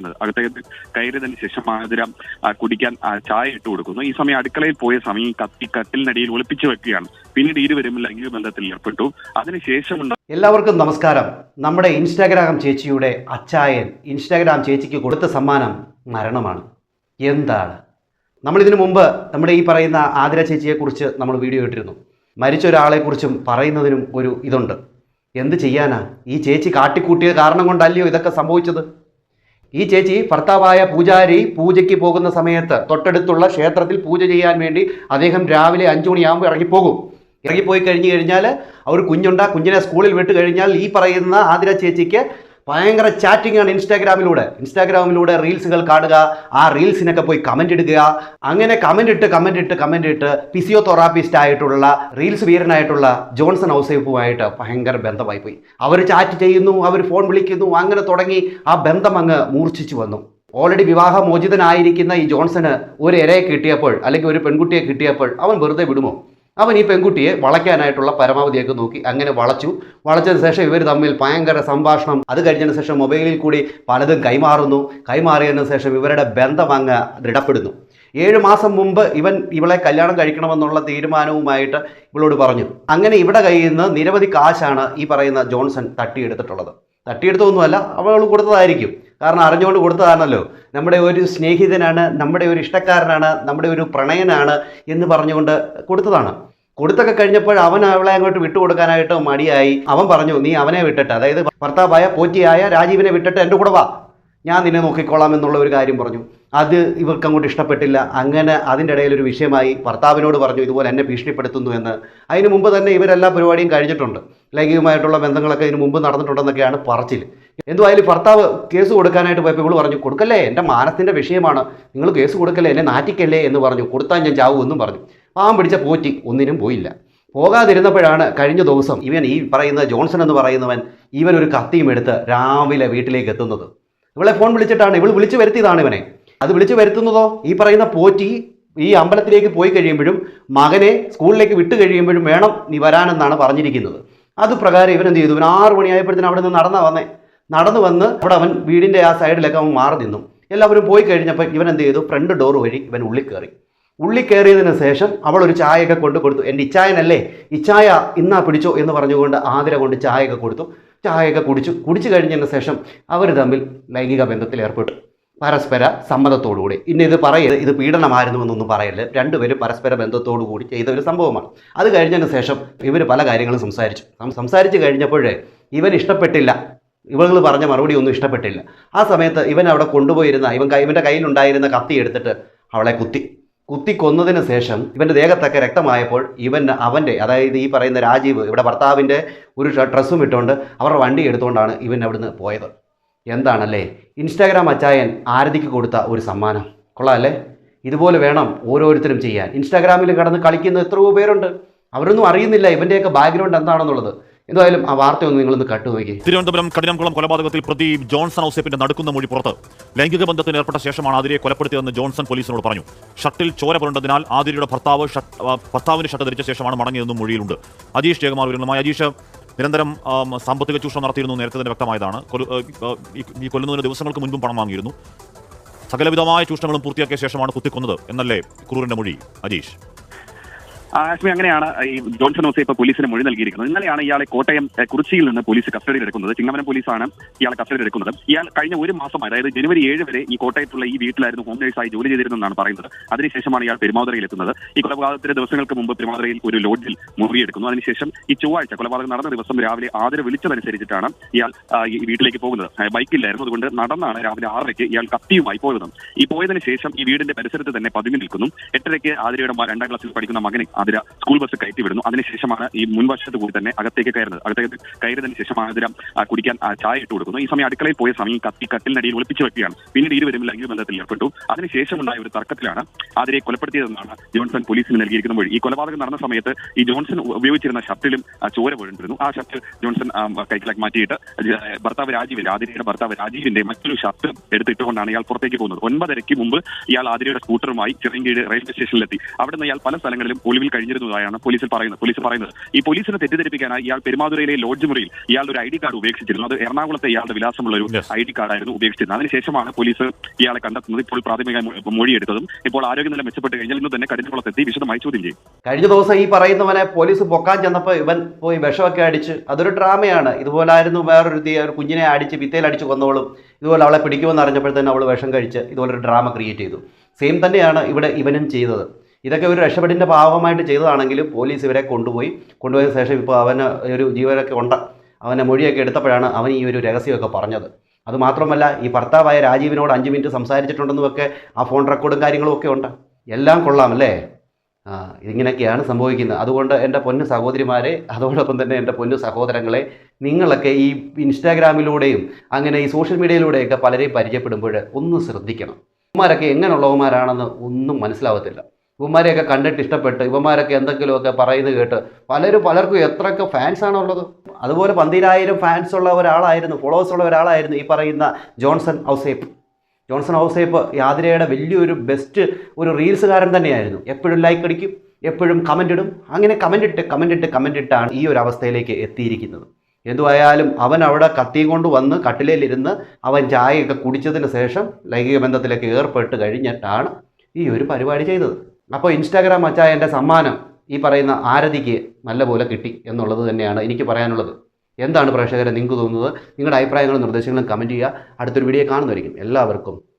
കയറുന്നത് അകത്തേക്ക് കയറിയതിന് ശേഷം മധുരം കുടിക്കാൻ ചായ ഇട്ട് കൊടുക്കുന്നു. ഈ സമയം അടുക്കളയിൽ പോയ സമയം കത്തി കട്ടിലിനടിയിൽ ഒളിപ്പിച്ചു വെക്കുകയാണ്. പിന്നീട് ഇരുവരും ലൈംഗിക ബന്ധത്തിൽ ഏർപ്പെട്ടു. അതിനുശേഷം എല്ലാവർക്കും നമസ്കാരം. നമ്മുടെ ഇൻസ്റ്റാഗ്രാം ചേച്ചിയുടെ അച്ചായൻ ഇൻസ്റ്റാഗ്രാം ചേച്ചിക്ക് കൊടുത്ത സമ്മാനം മരണമാണ്. എന്താണ്? നമ്മൾ ഇതിനു മുമ്പ് നമ്മുടെ ഈ പറയുന്ന ആതിര ചേച്ചിയെക്കുറിച്ച് നമ്മൾ വീഡിയോ ഇട്ടിരുന്നു. മരിച്ച ഒരാളെക്കുറിച്ചും പറയുന്നതിനും ഒരു ഇതുണ്ട്. എന്ത് ചെയ്യാനാ? ഈ ചേച്ചി കാട്ടിക്കൂട്ടിയ കാരണം കൊണ്ടല്ലയോ ഇതൊക്കെ സംഭവിച്ചത്? ഈ ചേച്ചി ഭർത്താവായ പൂജാരി പൂജയ്ക്ക് പോകുന്ന സമയത്ത് തൊട്ടടുത്തുള്ള ക്ഷേത്രത്തിൽ പൂജ ചെയ്യാൻ വേണ്ടി അദ്ദേഹം രാവിലെ അഞ്ചു മണിയാകുമ്പോൾ ഇറങ്ങിപ്പോകും. ഇറങ്ങിപ്പോയി കഴിഞ്ഞ് കഴിഞ്ഞാൽ അവർ കുഞ്ഞുണ്ട് കുഞ്ഞിനെ സ്കൂളിൽ വിട്ട് കഴിഞ്ഞാൽ ഈ പറയുന്ന ആതിര ചേച്ചിക്ക് ഭയങ്കര ചാറ്റിംഗ് ആണ് ഇൻസ്റ്റാഗ്രാമിലൂടെ. ഇൻസ്റ്റാഗ്രാമിലൂടെ റീൽസുകൾ കാണുക ആ റീൽസിനൊക്കെ പോയി കമന്റ് ഇടുക. അങ്ങനെ കമന്റ് ഇട്ട് കമന്റ് ഇട്ട് കമന്റ് ഇട്ട് ഫിസിയോതെറാപ്പിസ്റ്റ് ആയിട്ടുള്ള റീൽസ് വീരനായിട്ടുള്ള ജോൺസൺ ഔസേഫുമായിട്ട് ഭയങ്കര ബന്ധമായി പോയി അവർ ചാറ്റ് ചെയ്യുന്നു അവർ ഫോൺ വിളിക്കുന്നു അങ്ങനെ തുടങ്ങി ആ ബന്ധം അങ്ങ് മൂർച്ഛിച്ചു വന്നു. ഓൾറെഡി വിവാഹമോചിതനായിരിക്കുന്ന ഈ ജോൺസണ് ഒരു ഇരയെ കിട്ടിയപ്പോൾ അല്ലെങ്കിൽ ഒരു പെൺകുട്ടിയെ കിട്ടിയപ്പോൾ അവൻ വെറുതെ വിടുമോ? അവൻ ഈ പെൺകുട്ടിയെ വളയ്ക്കാനായിട്ടുള്ള പരമാവധിയൊക്കെ നോക്കി അങ്ങനെ വളച്ചു. വളച്ചതിന് ശേഷം ഇവർ തമ്മിൽ ഭയങ്കര സംഭാഷണം. അത് കഴിഞ്ഞതിന് ശേഷം മൊബൈലിൽ കൂടി പലതും കൈമാറുന്നു. കൈമാറിയതിന് ശേഷം ഇവരുടെ ബന്ധം അങ്ങ് ദൃഢപ്പെടുന്നു. ഏഴ് മാസം മുമ്പ് ഇവൻ ഇവളെ കല്യാണം കഴിക്കണമെന്നുള്ള തീരുമാനവുമായിട്ട് ഇവളോട് പറഞ്ഞു. അങ്ങനെ ഇവിടെ കയ്യിൽ നിന്ന് നിരവധി കാശാണ് ഈ പറയുന്ന ജോൺസൺ തട്ടിയെടുത്തിട്ടുള്ളത്. തട്ടിയെടുത്തൊന്നുമല്ല അവൾ കൊടുത്തതായിരിക്കും. കാരണം അറിഞ്ഞുകൊണ്ട് കൊടുത്തതാണല്ലോ. നമ്മുടെ ഒരു സ്നേഹിതനാണ് നമ്മുടെ ഒരു ഇഷ്ടക്കാരനാണ് നമ്മുടെ ഒരു പ്രണയനാണ് എന്ന് പറഞ്ഞുകൊണ്ട് കൊടുത്തതാണ്. കൊടുത്തൊക്കെ കഴിഞ്ഞപ്പോൾ അവൻ അവളെ അങ്ങോട്ട് വിട്ടുകൊടുക്കാനായിട്ട് മടിയായി. അവൻ പറഞ്ഞു നീ അവനെ വിട്ടിട്ട് അതായത് ഭർത്താവായ പോറ്റിയായ രാജീവിനെ വിട്ടിട്ട് എന്റെ കൂടെ വാ. ഞാൻ നിന്നെ നോക്കിക്കോളാം എന്നുള്ള ഒരു കാര്യം പറഞ്ഞു. അത് ഇവർക്ക് അങ്ങോട്ട് ഇഷ്ടപ്പെട്ടില്ല. അങ്ങനെ അതിന്റെ ഇടയിൽ ഒരു വിഷയമായി ഭർത്താവിനോട് പറഞ്ഞു ഇതുപോലെ എന്നെ ഭീഷണിപ്പെടുത്തുന്നു എന്ന്. അതിന് മുമ്പ് തന്നെ ഇവരെല്ലാ പരിപാടിയും കഴിഞ്ഞിട്ടുണ്ട്. ലൈംഗികമായിട്ടുള്ള ബന്ധങ്ങളൊക്കെ ഇതിന് മുമ്പ് നടന്നിട്ടുണ്ടെന്നൊക്കെയാണ് പറച്ചിൽ. എന്തുമായാലും ഭർത്താവ് കേസ് കൊടുക്കാനായിട്ട് പോയപ്പോൾ ഇവൾ പറഞ്ഞു കൊടുക്കല്ലേ എന്റെ മാനത്തിന്റെ വിഷയമാണ്. നിങ്ങൾ കേസ് കൊടുക്കല്ലേ എന്നെ നാറ്റിക്കല്ലേ എന്ന് പറഞ്ഞു. കൊടുത്താൽ ഞാൻ ചാവും എന്നും പറഞ്ഞു. പാവം പിടിച്ച പോറ്റി ഒന്നിനും പോയില്ല. പോകാതിരുന്നപ്പോഴാണ് കഴിഞ്ഞ ദിവസം ഇവൻ ഈ പറയുന്ന ജോൺസൺ എന്ന് പറയുന്നവൻ ഇവൻ ഒരു കത്തിയും എടുത്ത് രാവിലെ വീട്ടിലേക്ക് എത്തുന്നത്. ഇവളെ ഫോൺ വിളിച്ചിട്ടാണ് ഇവൾ വിളിച്ചു വരുത്തിയതാണ് ഇവനെ. അത് വിളിച്ചു വരുത്തുന്നതോ? ഈ പറയുന്ന പോറ്റി ഈ അമ്പലത്തിലേക്ക് പോയി കഴിയുമ്പോഴും മകനെ സ്കൂളിലേക്ക് വിട്ട് കഴിയുമ്പോഴും വേണം നീ വരാനെന്നാണ് പറഞ്ഞിരിക്കുന്നത്. അത് പ്രകാരം ഇവൻ എന്ത് ചെയ്തു? ഇവൻ ആറ് മണിയായപ്പോഴത്തേനും അവിടെ നിന്ന് നടന്നാ വന്നേ. നടന്നു വന്ന് അവിടെ അവൻ വീടിന്റെ ആ സൈഡിലൊക്കെ അവൻ മാറി നിന്നു. എല്ലാവരും പോയി കഴിഞ്ഞപ്പോൾ ഇവൻ എന്ത് ചെയ്തു? ഫ്രണ്ട് ഡോർ വഴി ഇവൻ ഉള്ളിൽ കയറി. ഉള്ളിൽ കയറിയതിന് ശേഷം അവൾ ഒരു ചായയൊക്കെ കൊണ്ട് കൊടുത്തു. എന്റെ ഇച്ചായനല്ലേ ഇച്ചായ ഇന്നാ പിടിച്ചോ? എന്ന് പറഞ്ഞുകൊണ്ട് ആതിര കൊണ്ട് ചായയൊക്കെ കൊടുത്തു. ചായയൊക്കെ കുടിച്ചു. കുടിച്ചു കഴിഞ്ഞതിന് ശേഷം അവർ തമ്മിൽ ലൈംഗിക ബന്ധത്തിൽ ഏർപ്പെട്ടു. പരസ്പര സമ്മതത്തോടുകൂടി. ഇനി ഇത് പറയരുത് ഇത് പീഡനമായിരുന്നു എന്നൊന്നും പറയരുത്. രണ്ടുപേരും പരസ്പര ബന്ധത്തോടു കൂടി ചെയ്ത ഒരു സംഭവമാണ്. അത് കഴിഞ്ഞതിന് ശേഷം ഇവർ പല കാര്യങ്ങളും സംസാരിച്ചു. സംസാരിച്ച് കഴിഞ്ഞപ്പോഴേ ഇവൻ ഇഷ്ടപ്പെട്ടില്ല. ഇവൾ പറഞ്ഞ മറുപടി ഒന്നും ഇഷ്ടപ്പെട്ടില്ല. ആ സമയത്ത് ഇവൻ അവിടെ കൊണ്ടുപോയിരുന്ന ഇവൻ ഇവന്റെ കയ്യിലുണ്ടായിരുന്ന കത്തി എടുത്തിട്ട് അവളെ കുത്തി. കുത്തി കൊന്നതിന് ശേഷം ഇവന്റെ ദേഹത്തൊക്കെ രക്തമായപ്പോൾ ഇവൻ അവന്റെ അതായത് ഈ പറയുന്ന രാജീവ് ഇവിടെ ഭർത്താവിന്റെ ഒരു ഡ്രസ്സും ഇട്ടുകൊണ്ട് അവരുടെ വണ്ടി എടുത്തുകൊണ്ടാണ് ഇവൻ അവിടുന്ന് പോയത്. എന്താണല്ലേ? ഇൻസ്റ്റാഗ്രാം അച്ചായൻ ആരതിക്ക് കൊടുത്ത ഒരു സമ്മാനം. കൊള്ളാമല്ലേ ഇതുപോലെ വേണം ഓരോരുത്തരും ചെയ്യാൻ. ഇൻസ്റ്റാഗ്രാമിൽ കടന്ന് കളിക്കുന്ന എത്രയോ പേരുണ്ട്. അവരൊന്നും അറിയുന്നില്ല ഇവന്റെയൊക്കെ ബാക്ക്ഗ്രൗണ്ട് എന്താണെന്നുള്ളത്. എന്തായാലും ആ വാർത്ത ഒന്ന് നിങ്ങളൊന്ന് കട്ടുനോക്കി തിരുവനന്തപുരം കഠിനംകുളം കൊലപാതകത്തിൽ പ്രതി ജോൺസൺ ഔസേപ്പിന്റെ നടക്കുന്ന മൊഴി പുറത്ത്. ലൈംഗിക ബന്ധത്തിന് ഏർപ്പെട്ട ശേഷമാണ് ആതിരയെ കൊലപ്പെടുത്തിയതെന്ന് ജോൺസൺ പോലീസിനോട് പറഞ്ഞു. ഷട്ടിൽ ചോര പുരണ്ടതിനാൽ ആതിരയുടെ ഭർത്താവ് ഭർത്താവിന് ഷട്ട് ധരിച്ച ശേഷമാണ് മടങ്ങിയതെന്നും മൊഴിയിലുണ്ട്. അജീഷ് ജയകുമാർ വിവരങ്ങളുമായി അജീഷ് നിരന്തരം സാമ്പത്തിക ചൂഷണം നടത്തിയിരുന്നു നേരത്തെ തന്നെ വ്യക്തമായതാണ്. ഈ കൊല്ലുന്നതിന് ദിവസങ്ങൾക്ക് മുൻപും പണം വാങ്ങിയിരുന്നു. സകലവിധമായ ചൂഷണങ്ങളും പൂർത്തിയാക്കിയ ശേഷമാണ് കുത്തിക്കൊന്നത് എന്നല്ലേ ക്രൂരന്റെ മൊഴി അജീഷ്? ആശ്മി അങ്ങനെയാണ് ഈ ജോൺസൺ ഹോസെ ഇപ്പോൾ പോലീസിന് മൊഴി നൽകിയിരിക്കുന്നത്. ഇന്നലെയാണ് ഇയാളെ കോട്ടയം കുറിച്ചിയിൽ നിന്ന് പോലീസ് കസ്റ്റഡിയിൽ എടുക്കുന്നത്. ചിങ്ങമനം പോലീസാണ് ഇയാളെ കസ്റ്റഡിയിൽ എടുക്കുന്നത്. ഇയാൾ കഴിഞ്ഞ ഒരു മാസം അതായത് ജനുവരി ഏഴ് വരെ ഈ കോട്ടയത്തുള്ള ഈ വീട്ടിലായിരുന്നു ഹോം നേഴ്സായി ജോലി ചെയ്തിരുന്നതെന്നാണ് പറയുന്നത്. അതിനുശേഷമാണ് ഇയാൾ പെരുമാതുറയിൽ എത്തുന്നത്. ഈ കൊലപാതകത്തിന്റെ ദിവസങ്ങൾക്ക് മുമ്പ് പെരുമാതുറയിൽ ഒരു ലോഡ്ജിൽ മുറിയെടുക്കുന്നു. അതിനുശേഷം ഈ ചൊവ്വാഴ്ച കൊലപാതകം നടന്ന ദിവസം രാവിലെ ആദര വിളിച്ചതനുസരിച്ചിട്ടാണ് ഇയാൾ ഈ വീട്ടിലേക്ക് പോകുന്നത്. ബൈക്കില്ലായിരുന്നു അതുകൊണ്ട് നടന്നാണ് രാവിലെ ആറരയ്ക്ക് ഇയാൾ കത്തിയുമായി പോയത്. ഈ പോയതിനു ശേഷം ഈ വീടിന്റെ പരിസരത്ത് തന്നെ പതുങ്ങി നിൽക്കുന്നു. എട്ടരയ്ക്ക് ആതിരയുടെ രണ്ടാം ക്ലാസ്സിൽ പഠിക്കുന്ന മകനെ ആതിര സ്കൂൾ ബസ് കയറ്റി വിടുന്നു. അതിനുശേഷമാണ് ഈ മുൻവശത്ത് കൂടി തന്നെ അകത്തേക്ക് കയറുന്നത്. അകത്തേക്ക് കയറിയതിനു ശേഷം ആതിര കുടിക്കാൻ ചായ ഇട്ട് കൊടുക്കുന്നു. ഈ സമയം അടുക്കളയിൽ പോയ സമയം കത്തി കട്ടിലിനടിയിൽ ഒളിപ്പിച്ചു വെക്കുകയാണ്. പിന്നീട് ഇരുവരും ലൈംഗിക ബന്ധത്തിൽ ഏർപ്പെട്ടു. അതിനുശേഷം ഉണ്ടായ ഒരു തർക്കത്തിലാണ് ആതിരയെ കൊലപ്പെടുത്തിയതെന്നാണ് ജോൺസൺ പോലീസിന് നൽകിയിരിക്കുന്ന മൊഴി. ഈ കൊലപാതകം നടന്ന സമയത്ത് ഈ ജോൺസൺ ഉപയോഗിച്ചിരുന്ന ഷർട്ടിലും ചോര വീണിരുന്നു ആ ഷർട്ട് ജോൺസൺ കൈക്കിലാക്കി മാറ്റിയിട്ട് ഭർത്താവ് രാജീവിന്റെ ആതിരയുടെ ഭർത്താവ് രാജീവിന്റെ മറ്റൊരു ഷർട്ട് എടുത്തിട്ടുകൊണ്ടാണ് ഇയാൾ പുറത്തേക്ക് പോകുന്നത്. ഒൻപതരയ്ക്ക് മുമ്പ് ഇയാൾ ആതിരയുടെ സ്കൂട്ടറുമായി ചെറിയ റെയിൽവേ സ്റ്റേഷനിലെത്തി. അവിടെ നിന്ന് ഇയാൾ പല സ്ഥലങ്ങളിലും ഒളിവിൽ കഴിഞ്ഞിരുന്നതായാണ് പോലീസിൽ പറയുന്നത്. പോലീസ് പറയുന്നത്. ഈ പോലീസിനെ തെറ്റിദ്ധരിപ്പിക്കാനായി ഇയാൾ പെരുമാതുരയിലെ ലോഡ്ജ് മുറിയിൽ ഇയാളുടെ ഒരു ഐ ഡി കാർഡ് ഉപേക്ഷിച്ചിരുന്നു. അത് എറണാകുളത്തെ ഇയാളുടെ വിലാസമുള്ള ഒരു. ഐ ഡി കാർഡായിരുന്നു ഉപേക്ഷിച്ചിരുന്നത്. അതിനുശേഷമാണ് പോലീസ് ഇയാളെ കണ്ടെത്തുന്നത്. ഇപ്പോൾ പ്രാഥമിക മൊഴി മൊഴിയെടുത്തതും ഇപ്പോൾ ആരോഗ്യനില മെച്ചപ്പെട്ട് കഴിഞ്ഞാൽ ഇന്ന് തന്നെ കഠിനകുളത്തെത്തി വിശദമായി ചോദ്യം ചെയ്യും. കഴിഞ്ഞ ദിവസം ഈ പറയുന്നവനെ പോലീസ് പൊക്കാൻ ചെന്നപ്പോൾ ഇവൻ പോയി വിഷമൊക്കെ അടിച്ച് അതൊരു ഡ്രാമയാണ്. ഇതുപോലായിരുന്നു വേറൊരു ഒരു കുഞ്ഞിനെ അടിച്ച് വിത്തയിൽ അടിച്ച് കൊന്നവളും ഇതുപോലെ അവളെ പിടിക്കുമെന്ന് അറിഞ്ഞപ്പോഴത്തേനും അവൾ വിഷം കഴിച്ച് ഇതുപോലൊരു ഡ്രാമ ക്രിയേറ്റ് ചെയ്തു. സെയിം തന്നെയാണ് ഇവിടെ ഇവനും ചെയ്തത്. ഇതൊക്കെ ഒരു രക്ഷപ്പെടിന്റെ ഭാഗമായിട്ട് ചെയ്തതാണെങ്കിലും പോലീസ് ഇവരെ കൊണ്ടുപോയി. കൊണ്ടുപോയ ശേഷം ഇപ്പോൾ അവന് ഒരു ജീവനൊക്കെ ഉണ്ട് അവനെ മൊഴിയൊക്കെ എടുത്തപ്പോഴാണ് അവൻ ഈ ഒരു രഹസ്യമൊക്കെ പറഞ്ഞത്. അതുമാത്രമല്ല ഈ ഭർത്താവായ രാജീവിനോട് അഞ്ച് മിനിറ്റ് സംസാരിച്ചിട്ടുണ്ടെന്നുമൊക്കെ ആ ഫോൺ റെക്കോർഡും കാര്യങ്ങളും ഒക്കെ ഉണ്ട്. എല്ലാം കൊള്ളാം അല്ലേ? ആ ഇങ്ങനെയൊക്കെയാണ് സംഭവിക്കുന്നത്. അതുകൊണ്ട് എന്റെ പൊന്നു സഹോദരിമാരെ അതോടൊപ്പം തന്നെ എന്റെ പൊന്നു സഹോദരങ്ങളെ നിങ്ങളൊക്കെ ഈ ഇൻസ്റ്റാഗ്രാമിലൂടെയും അങ്ങനെ ഈ സോഷ്യൽ മീഡിയയിലൂടെയൊക്കെ പലരെയും പരിചയപ്പെടുമ്പോൾ ഒന്ന് ശ്രദ്ധിക്കണം. ഉമാരൊക്കെ എങ്ങനെയുള്ളവന്മാരാണെന്ന് ഒന്നും മനസ്സിലാവത്തില്ല. ഇവന്മാരെയൊക്കെ കണ്ടിട്ട് ഇഷ്ടപ്പെട്ട് ഇവന്മാരൊക്കെ എന്തെങ്കിലുമൊക്കെ പറയുന്നത് കേട്ട് പലരും പലർക്കും എത്രയൊക്കെ ഫാൻസാണുള്ളത് അതുപോലെ പന്തിരായിരം ഫാൻസ് ഉള്ള ഒരാളായിരുന്നു ഫോളോവേഴ്സ് ഉള്ള ഒരാളായിരുന്നു ഈ പറയുന്ന ജോൺസൺ ഔസേപ്പ്. ജോൺസൺ ഔസേപ്പ് യാതിരയുടെ വലിയൊരു ബെസ്റ്റ് ഒരു റീൽസുകാരൻ തന്നെയായിരുന്നു. എപ്പോഴും ലൈക്ക് അടിക്കും എപ്പോഴും കമന്റ് ഇടും. അങ്ങനെ കമന്റ് ഇട്ട് കമന്റ് ഇട്ട് കമന്റ് ഇട്ടാണ് ഈ ഒരു അവസ്ഥയിലേക്ക് എത്തിയിരിക്കുന്നത്. എന്തുവായാലും അവൻ അവിടെ കത്തിയും കൊണ്ട് വന്ന് കട്ടിലേലിരുന്ന് അവൻ ചായയൊക്കെ കുടിച്ചതിന് ശേഷം ലൈംഗിക ബന്ധത്തിലേക്ക് ഏർപ്പെട്ട് കഴിഞ്ഞിട്ടാണ് ഈ ഒരു പരിപാടി ചെയ്തത്. അപ്പോൾ ഇൻസ്റ്റാഗ്രാം അച്ചായന്റെ സമ്മാനം ഈ പറയുന്ന ആരതിക്ക് നല്ലപോലെ കിട്ടി എന്നുള്ളത് തന്നെയാണ് എനിക്ക് പറയാനുള്ളത്. എന്താണ് പ്രേക്ഷകരെ നിങ്ങൾക്ക് തോന്നുന്നത്? നിങ്ങളുടെ അഭിപ്രായങ്ങളും നിർദ്ദേശങ്ങളും കമന്റ് ചെയ്യുക. അടുത്തൊരു വീഡിയോ കാണുന്നതായിരിക്കും. എല്ലാവർക്കും